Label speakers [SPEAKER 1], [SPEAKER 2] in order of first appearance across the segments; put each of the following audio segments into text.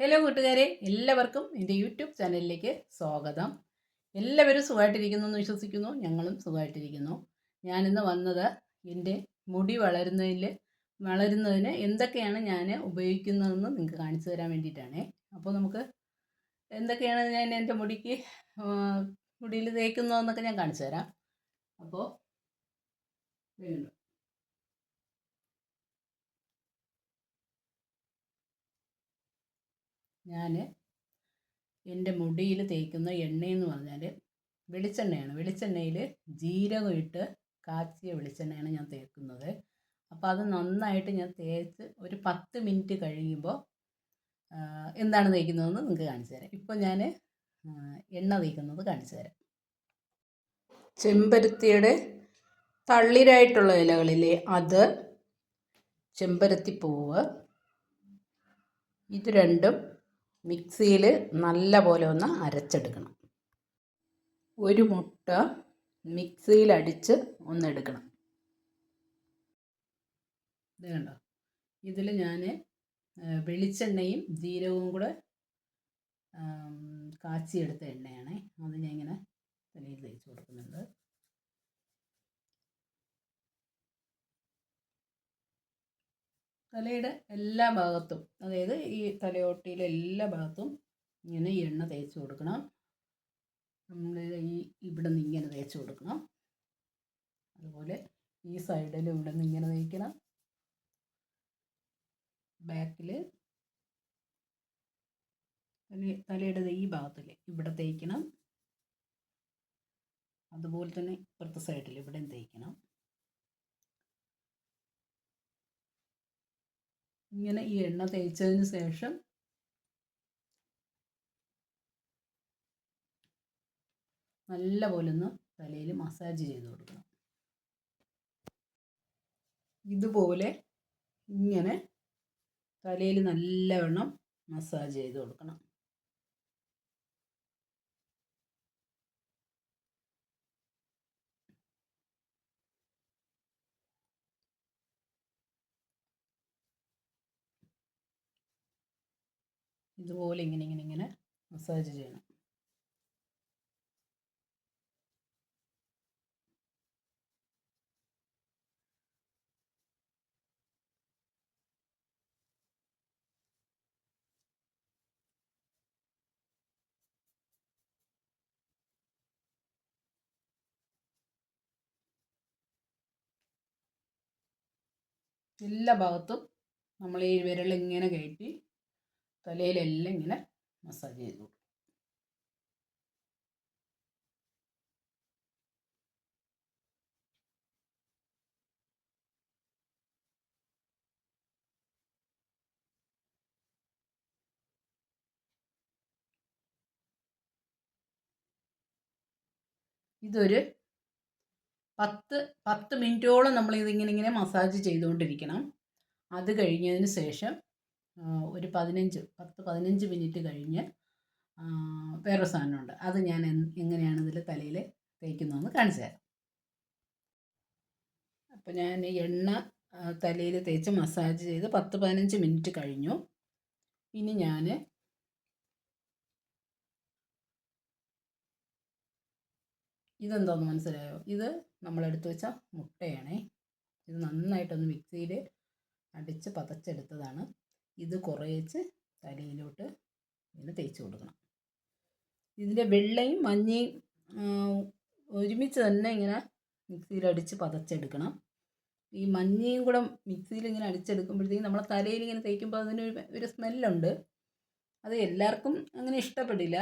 [SPEAKER 1] Hello കൂട്ടുകാരെ. എല്ലാവർക്കും എന്റെ യൂട്യൂബ് ചാനലിലേക്ക് സ്വാഗതം. എല്ലാവരും സുഖമായിട്ടിരിക്കുന്നു എന്ന് വിശ്വസിക്കുന്നു. ഞങ്ങളും സുഖമായിട്ടിരിക്കുന്നു. ഞാനിന്ന് വന്നത് എന്റെ മുടി വളരുന്നതിൽ വളരുന്നതിന് എന്തൊക്കെയാണ് ഞാൻ ഉപയോഗിക്കുന്നതെന്ന് നിങ്ങൾക്ക് കാണിച്ചു തരാൻ വേണ്ടിയിട്ടാണേ. അപ്പോൾ നമുക്ക് എന്തൊക്കെയാണ് ഞാൻ എന്റെ മുടിക്ക് മുടിയിൽ തേക്കുന്നതെന്നൊക്കെ ഞാൻ കാണിച്ചു തരാം. അപ്പോൾ ഞാൻ എന്റെ മുടിയിൽ തേക്കുന്ന എണ്ണയെന്ന് പറഞ്ഞാൽ വെളിച്ചെണ്ണയാണ്. വെളിച്ചെണ്ണയിൽ ജീരകം ഇട്ട് കാച്ചിയ വെളിച്ചെണ്ണയാണ് ഞാൻ തേക്കുന്നത്. അപ്പോൾ അത് നന്നായിട്ട് ഞാൻ തേച്ച് ഒരു പത്ത് മിനിറ്റ് കഴിയുമ്പോൾ എന്താണ് തേക്കുന്നതെന്ന് നിങ്ങൾക്ക് കാണിച്ചു തരാം. ഇപ്പോൾ ഞാൻ എണ്ണ തേക്കുന്നത് കാണിച്ചു തരാം. ചെമ്പരത്തിയുടെ തള്ളിരായിട്ടുള്ള ഇലകളിലെ അത് ചെമ്പരത്തി ചെമ്പരത്തിപ്പൂവ്. ഇത് രണ്ടും മിക്സിയിൽ നല്ല പോലെ ഒന്ന് അരച്ചെടുക്കണം. ഒരു മുട്ട മിക്സിയിൽ അടിച്ച് ഒന്നെടുക്കണം ഇത് കണ്ടോ? ഇതിൽ ഞാൻ വെളിച്ചെണ്ണയും ജീരകവും കൂടെ കാച്ചിയെടുത്ത എണ്ണയാണ്. അത് ഞാൻ ഇങ്ങനെ തലയിൽ തേച്ച് കൊടുക്കുന്നുണ്ട്. തലയുടെ എല്ലാ ഭാഗത്തും അതായത് ഈ തലയോട്ടിയിലെ എല്ലാ ഭാഗത്തും ഇങ്ങനെ എണ്ണ തേച്ച് കൊടുക്കണം. നമ്മൾ ഈ ഇവിടെ നിന്ന് ഇങ്ങനെ തേച്ച് കൊടുക്കണം. അതുപോലെ ഈ സൈഡിൽ ഇവിടെ നിന്ന് ഇങ്ങനെ തേക്കണം. ബാക്കിൽ തല തലയുടെ ഈ ഭാഗത്തിൽ ഇവിടെ തേക്കണം. അതുപോലെ തന്നെ ഇപ്പുറത്തെ സൈഡിൽ ഇവിടെയും തേക്കണം. ഇങ്ങനെ ഈ എണ്ണ തേച്ചതിന് ശേഷം നല്ല ഒന്ന് തലയിൽ മസാജ് ചെയ്ത് കൊടുക്കണം. ഇതുപോലെ ഇങ്ങനെ തലയിൽ നല്ലവണ്ണം മസാജ് ചെയ്ത് കൊടുക്കണം. ഇതുപോലെ ഇങ്ങനെ ഇങ്ങനെ ഇങ്ങനെ മസാജ് ചെയ്യണം. എല്ലാ ഭാഗത്തും നമ്മൾ ഈ വിരൽ ഇങ്ങനെ കയറ്റി തലയിലെല്ലാം ഇങ്ങനെ മസാജ് ചെയ്തു ഇതൊരു പത്ത് പത്ത് മിനിറ്റോളം നമ്മൾ ഇതിങ്ങനെ ഇങ്ങനെ മസാജ് ചെയ്തുകൊണ്ടിരിക്കണം. അത് കഴിഞ്ഞതിന് ശേഷം ഒരു പതിനഞ്ച് പത്ത് പതിനഞ്ച് മിനിറ്റ് കഴിഞ്ഞ് വേറൊരു സാധനമുണ്ട്. അത് ഞാൻ എങ്ങനെയാണ് ഇതിൽ തലയിൽ തേക്കുന്നതെന്ന് കാണിച്ചു തരാം. അപ്പോൾ ഞാൻ എണ്ണ തലയിൽ തേച്ച് മസാജ് ചെയ്ത് പത്ത് പതിനഞ്ച് മിനിറ്റ് കഴിഞ്ഞു. ഇനി ഞാൻ ഇതെന്തോന്ന് മനസ്സിലായോ? ഇത് നമ്മളെടുത്ത് വെച്ച മുട്ടയാണേ. ഇത് നന്നായിട്ടൊന്ന് മിക്സിയിൽ അടിച്ച് പതച്ചെടുത്തതാണ്. ഇത് കുറേച്ച് തലയിലോട്ട് ഇങ്ങനെ തേച്ച് കൊടുക്കണം. ഇതിന്റെ വെള്ളയും മഞ്ഞയും ഒരുമിച്ച് തന്നെ ഇങ്ങനെ മിക്സിയിൽ അടിച്ച് പതച്ചെടുക്കണം. ഈ മഞ്ഞയും കൂടെ മിക്സിയിൽ ഇങ്ങനെ അടിച്ചെടുക്കുമ്പോഴത്തേക്കും നമ്മളെ തലയിൽ ഇങ്ങനെ തേക്കുമ്പോൾ അതിന് ഒരു സ്മെല്ലുണ്ട്. അത് എല്ലാവർക്കും അങ്ങനെ ഇഷ്ടപ്പെടില്ല.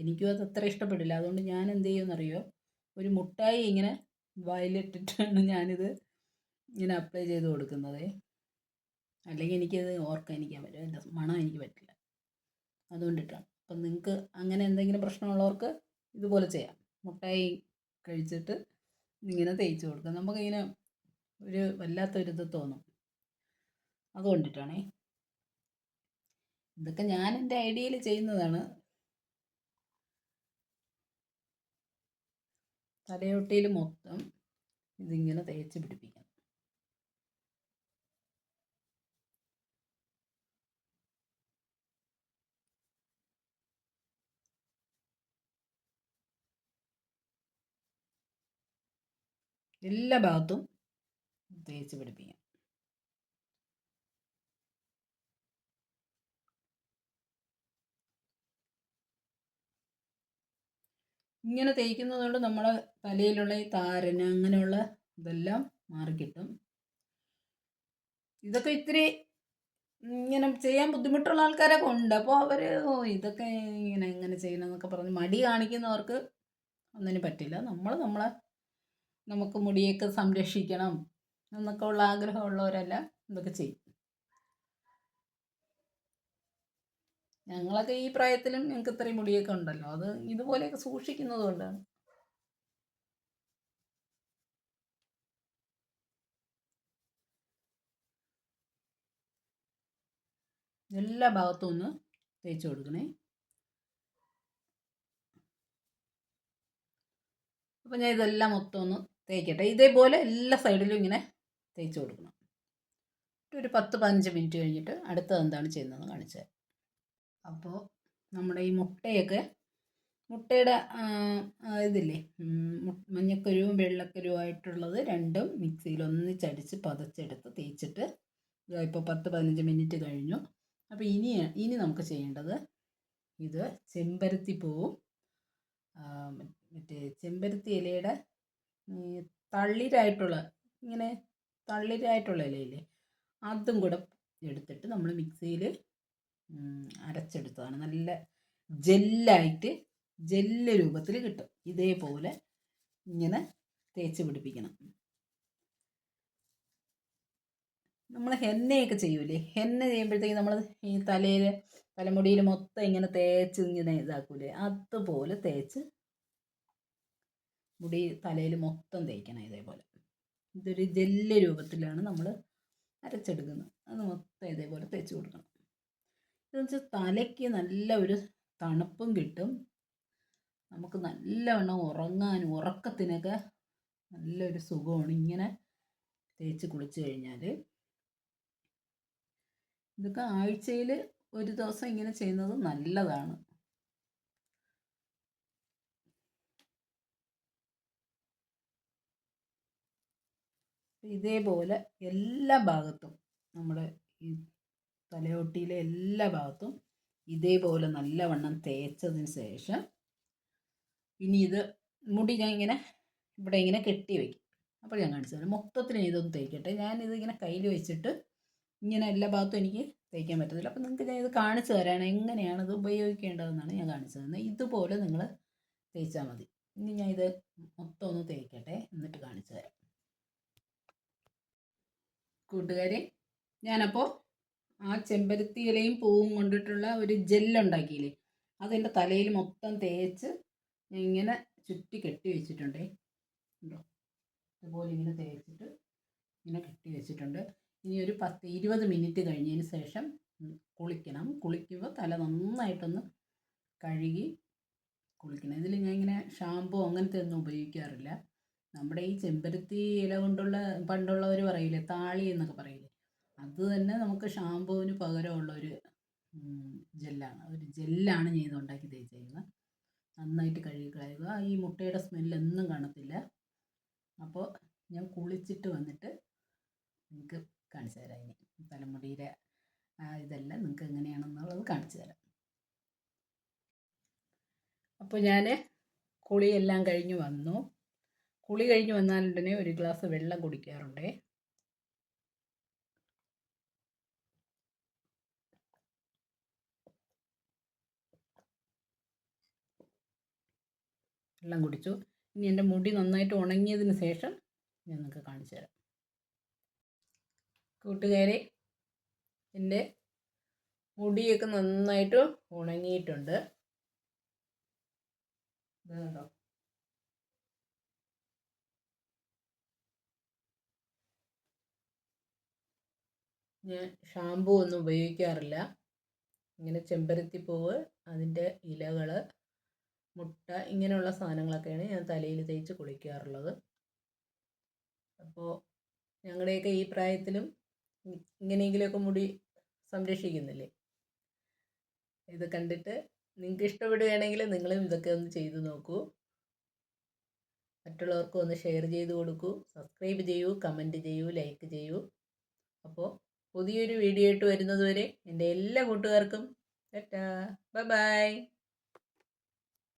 [SPEAKER 1] എനിക്കും അത് അത്ര ഇഷ്ടപ്പെടില്ല. അതുകൊണ്ട് ഞാൻ എന്ത് ചെയ്യുമെന്നറിയോ? ഒരു മുട്ടായി ഇങ്ങനെ വായിലിട്ടിട്ടാണ് ഞാനിത് ഇങ്ങനെ അപ്ലൈ ചെയ്ത് കൊടുക്കുന്നത്. അല്ലെങ്കിൽ എനിക്കത് ഓർക്കാനിക്കാൻ പറ്റും. പറ്റില്ല മണം എനിക്ക് പറ്റില്ല. അതുകൊണ്ടിട്ടാണ്. അപ്പം നിങ്ങൾക്ക് അങ്ങനെ എന്തെങ്കിലും പ്രശ്നമുള്ളവർക്ക് ഇതുപോലെ ചെയ്യാം. മുട്ടായി കഴിച്ചിട്ട് ഇങ്ങനെ തേച്ച് കൊടുക്കുക നമുക്കിങ്ങനെ ഒരു വല്ലാത്തൊരിത് തോന്നും. അതുകൊണ്ടിട്ടാണേ. ഇതൊക്കെ ഞാൻ എന്റെ ഐഡിയയിൽ ചെയ്യുന്നതാണ്. തലയൊട്ടിയിൽ മൊത്തം ഇതിങ്ങനെ തേച്ച് പിടിപ്പിക്കണം എല്ലാ ഭാഗത്തും തേച്ച് പിടിപ്പിക്കാം. ഇങ്ങനെ തേക്കുന്നത് കൊണ്ട് നമ്മളെ തലയിലുള്ള ഈ താരന് അങ്ങനെയുള്ള ഇതെല്ലാം മാറിക്കിട്ടും ഇതൊക്കെ ഇത്തിരി ഇങ്ങനെ ചെയ്യാൻ ബുദ്ധിമുട്ടുള്ള ആൾക്കാരൊക്കെ ഉണ്ട് അപ്പോൾ അവർ ഇതൊക്കെ ഇങ്ങനെ എങ്ങനെ ചെയ്യണമെന്നൊക്കെ പറഞ്ഞ് മടി കാണിക്കുന്നവർക്ക് ഒന്നിനും പറ്റില്ല. നമ്മൾ നമ്മളെ നമുക്ക് മുടിയൊക്കെ സംരക്ഷിക്കണം എന്നൊക്കെ ഉള്ള ആഗ്രഹമുള്ളവരെല്ലാം ഇതൊക്കെ ചെയ്യും. ഞങ്ങളൊക്കെ ഈ പ്രായത്തിലും ഞങ്ങൾക്ക് ഇത്രയും മുടിയൊക്കെ ഉണ്ടല്ലോ. അത് ഇതുപോലെയൊക്കെ സൂക്ഷിക്കുന്നത് കൊണ്ടാണ്. എല്ലാ ഭാഗത്തും ഒന്ന് തേച്ച് കൊടുക്കണേ. അപ്പോൾ ഞാൻ ഇതെല്ലാം മൊത്തം ഒന്ന് തേക്കട്ടെ. ഇതേപോലെ എല്ലാ സൈഡിലും ഇങ്ങനെ തേച്ച് കൊടുക്കണം. ഒരു പത്ത് പതിനഞ്ച് മിനിറ്റ് കഴിഞ്ഞിട്ട് അടുത്തത് എന്താണ് ചെയ്യുന്നതെന്ന് കാണിച്ചു തരാം. അപ്പോൾ നമ്മുടെ ഈ മുട്ടയൊക്കെ മുട്ടയുടെ ഇതില്ലേ മഞ്ഞക്കരുവും വെള്ളക്കരുവായിട്ടുള്ളത് രണ്ടും മിക്സിയിൽ ഒന്നിച്ചടിച്ച് പതച്ചെടുത്ത് തേച്ചിട്ട് ഇപ്പോൾ പത്ത് പതിനഞ്ച് മിനിറ്റ് കഴിഞ്ഞു. അപ്പോൾ ഇനി ഇനി നമുക്ക് ചെയ്യേണ്ടത് ഇത് ചെമ്പരത്തി പൂവും മറ്റേ ചെമ്പരത്തി ഇലയുടെ തളിരായിട്ടുള്ള ഇങ്ങനെ തള്ളിരായിട്ടുള്ള ഇലയില്ലേ അതും കൂടെ എടുത്തിട്ട് നമ്മൾ മിക്സിയിൽ അരച്ചെടുത്തതാണ്. നല്ല ജെല്ലായിട്ട് ജെല്ല് രൂപത്തിൽ കിട്ടും. ഇതേപോലെ ഇങ്ങനെ തേച്ച് പിടിപ്പിക്കണം. നമ്മൾ ഹെന്നയൊക്കെ ചെയ്യൂലേ? ഹെന്ന ചെയ്യുമ്പോഴത്തേക്ക് നമ്മൾ ഈ തലയിൽ തലമുടിയിൽ മൊത്തം ഇങ്ങനെ തേച്ച് ഇങ്ങനെ ഇതാക്കൂലേ? അതുപോലെ തേച്ച് മുടി തലയിൽ മൊത്തം തേക്കണം ഇതേപോലെ. ഇതൊരു ജെല്ല് രൂപത്തിലാണ് നമ്മൾ അരച്ചെടുക്കുന്നത്. അത് മൊത്തം ഇതേപോലെ തേച്ച് കൊടുക്കണം. ഇതെന്ന് വെച്ചാൽ തലയ്ക്ക് നല്ല ഒരു തണുപ്പും കിട്ടും. നമുക്ക് നല്ലവണ്ണം ഉറങ്ങാനും ഉറക്കത്തിനൊക്കെ നല്ലൊരു സുഖമാണ് ഇങ്ങനെ തേച്ച് കുളിച്ച് കഴിഞ്ഞാൽ ഇതൊക്കെ ആഴ്ചയിൽ ഒരു ദിവസം ഇങ്ങനെ ചെയ്യുന്നത് നല്ലതാണ്. ഇതേപോലെ എല്ലാ ഭാഗത്തും നമ്മുടെ ഈ തലയോട്ടിയിലെ എല്ലാ ഭാഗത്തും ഇതേപോലെ നല്ലവണ്ണം തേച്ചതിന് ശേഷം ഇനി ഇത് മുടി ഞാൻ ഇങ്ങനെ ഇവിടെ ഇങ്ങനെ കെട്ടി വയ്ക്കും അപ്പോൾ ഞാൻ കാണിച്ചു തരാം. മൊത്തത്തിൽ ഇതൊന്ന് തേക്കട്ടെ. ഞാനിത് ഇങ്ങനെ കയ്യിൽ വെച്ചിട്ട് ഇങ്ങനെ എല്ലാ ഭാഗത്തും എനിക്ക് തേക്കാൻ പറ്റത്തില്ല. അപ്പോൾ നിങ്ങൾക്ക് ഞാൻ ഇത് കാണിച്ചു തരാണ് എങ്ങനെയാണ് ഇത് ഉപയോഗിക്കേണ്ടതെന്നാണ് ഞാൻ കാണിച്ചു തരുന്നത്. ഇതുപോലെ നിങ്ങൾ തേച്ചാൽ മതി. ഇനി ഞാൻ ഇത് മൊത്തം ഒന്ന് തേക്കട്ടെ. എന്നിട്ട് കാണിച്ചു തരാം. കൂട്ടുകാരെ ഞാനപ്പോൾ ആ ചെമ്പരത്തി ഇലയും പൂവും കൊണ്ടിട്ടുള്ള ഒരു ജെല്ലുണ്ടാക്കിയില്ലേ അതെന്റെ തലയിൽ മൊത്തം തേച്ച് ഇങ്ങനെ ചുറ്റി കെട്ടി വെച്ചിട്ടുണ്ടേ. ഉണ്ടോ അതുപോലെ ഇങ്ങനെ തേച്ചിട്ട് ഇങ്ങനെ കെട്ടി വെച്ചിട്ടുണ്ട്. ഇനി ഒരു പത്ത് ഇരുപത് മിനിറ്റ് കഴിഞ്ഞതിന് ശേഷം കുളിക്കണം. കുളിക്കുമ്പോൾ തല നന്നായിട്ടൊന്ന് കഴുകി കുളിക്കണം. ഇതിൽ ഞാൻ ഇങ്ങനെ ഷാമ്പു അങ്ങനത്തെ ഒന്നും ഉപയോഗിക്കാറില്ല. നമ്മുടെ ഈ ചെമ്പരത്തി ഇല കൊണ്ടുള്ള പണ്ടുള്ളവർ പറയില്ലേ താളി എന്നൊക്കെ പറയില്ലേ? അത് തന്നെ നമുക്ക് ഷാമ്പുവിന് പകരമുള്ള ഒരു ജെല്ലാണ്. ഒരു ജെല്ലാണ് ഞാൻ ഉണ്ടാക്കി തേച്ചിരിക്കുന്നത് നന്നായിട്ട് കഴുകി കളയുക. ഈ മുട്ടയുടെ സ്മെല്ലൊന്നും കാണത്തില്ല. അപ്പോൾ ഞാൻ കുളിച്ചിട്ട് വന്നിട്ട് നിങ്ങൾക്ക് കാണിച്ചു തരാം ഇനി. തലമുടിയുടെ ഇതെല്ലാം നിങ്ങൾക്ക് എങ്ങനെയാണെന്നുള്ളത് കാണിച്ചു തരാം. അപ്പോൾ ഞാൻ കുളിയെല്ലാം കഴിഞ്ഞ് വന്നു. കുളി കഴിഞ്ഞ് വന്നാലുടനെ ഒരു ഗ്ലാസ് വെള്ളം കുടിക്കാറുണ്ടേ? വെള്ളം കുടിച്ചു. ഇനി എന്റെ മുടി നന്നായിട്ട് ഉണങ്ങിയതിന് ശേഷം ഞാൻ നിങ്ങൾക്ക് കാണിച്ചു തരാം. കൂട്ടുകാരെ എന്റെ മുടിയൊക്കെ നന്നായിട്ട് ഉണങ്ങിയിട്ടുണ്ട്. ഇതുണ്ടോ ഞാൻ ഷാംപൂ ഒന്നും ഉപയോഗിക്കാറില്ല. ഇങ്ങനെ ചെമ്പരത്തിപ്പൂവ് അതിന്റെ ഇലകൾ മുട്ട ഇങ്ങനെയുള്ള സാധനങ്ങളൊക്കെയാണ് ഞാൻ തലയിൽ തേച്ച് കുളിക്കാറുള്ളത്. അപ്പോൾ ഞങ്ങളുടെയൊക്കെ ഈ പ്രായത്തിലും ഇങ്ങനെയെങ്കിലുമൊക്കെ മുടി സംരക്ഷിക്കുന്നില്ലേ? ഇത് കണ്ടിട്ട് നിങ്ങൾക്ക് ഇഷ്ടപ്പെടുകയാണെങ്കിൽ നിങ്ങളും ഇതൊക്കെ ഒന്ന് ചെയ്തു നോക്കൂ. മറ്റുള്ളവർക്കും ഒന്ന് ഷെയർ ചെയ്ത് കൊടുക്കൂ. സബ്സ്ക്രൈബ് ചെയ്യൂ കമന്റ് ചെയ്യൂ ലൈക്ക് ചെയ്യൂ. അപ്പോൾ പുതിയൊരു വീഡിയോ ആയിട്ട് വരുന്നതുവരെ എന്റെ എല്ലാ കൂട്ടുകാർക്കും ബൈ ബൈ.